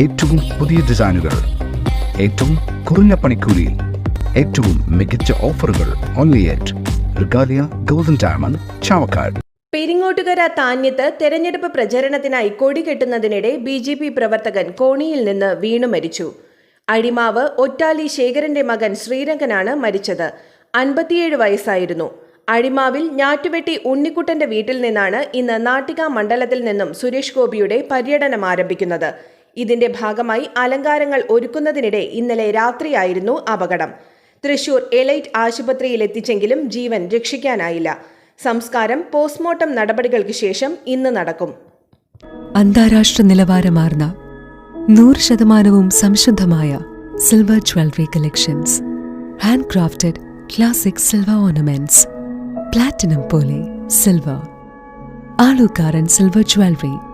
ഏറ്റവും പുതിയ ഡിസൈനുകൾ ഏറ്റവും കുറഞ്ഞ പണിക്കൂലിയിൽ ഏറ്റവും മികച്ച ഓഫറുകൾ only at Regalia golden diamond Chavakkad Peringottukara താന്യത്ത് തെരഞ്ഞെടുപ്പ് പ്രചരണത്തിനായി കൊടി കെട്ടുന്നതിനിടെ ബി ജെ പി പ്രവർത്തകൻ കോണിയിൽ നിന്ന് വീണു മരിച്ചു. അടിമാവ് ഒറ്റാലി ശേഖരന്റെ മകൻ ശ്രീരംഗനാണ് മരിച്ചത്. അൻപത്തിയേഴ് വയസ്സായിരുന്നു. അടിമാവിൽ ഞാറ്റുവെട്ടി ഉണ്ണിക്കുട്ടന്റെ വീട്ടിൽ നിന്നാണ് ഇന്ന് നാട്ടിക മണ്ഡലത്തിൽ നിന്നും സുരേഷ് ഗോപിയുടെ പര്യടനം ആരംഭിക്കുന്നത്. ഇതിന്റെ ഭാഗമായി അലങ്കാരങ്ങൾ ഒരുക്കുന്നതിനിടെ ഇന്നലെ രാത്രിയായിരുന്നു അപകടം. തൃശൂർ എലൈറ്റ് ആശുപത്രിയിൽ എത്തിച്ചെങ്കിലും ജീവൻ രക്ഷിക്കാനായില്ല. സംസ്കാരം പോസ്റ്റ്മോർട്ടം നടപടികൾക്ക് ശേഷം ഇന്ന് നടക്കും. അന്താരാഷ്ട്ര നിലവാരമാർന്ന നൂറ് ശതമാനവും സംശുദ്ധമായ silver jewellery collections. Hand crafted classic silver ornaments. Platinum പോലെ silver. Alukkaran silver jewellery.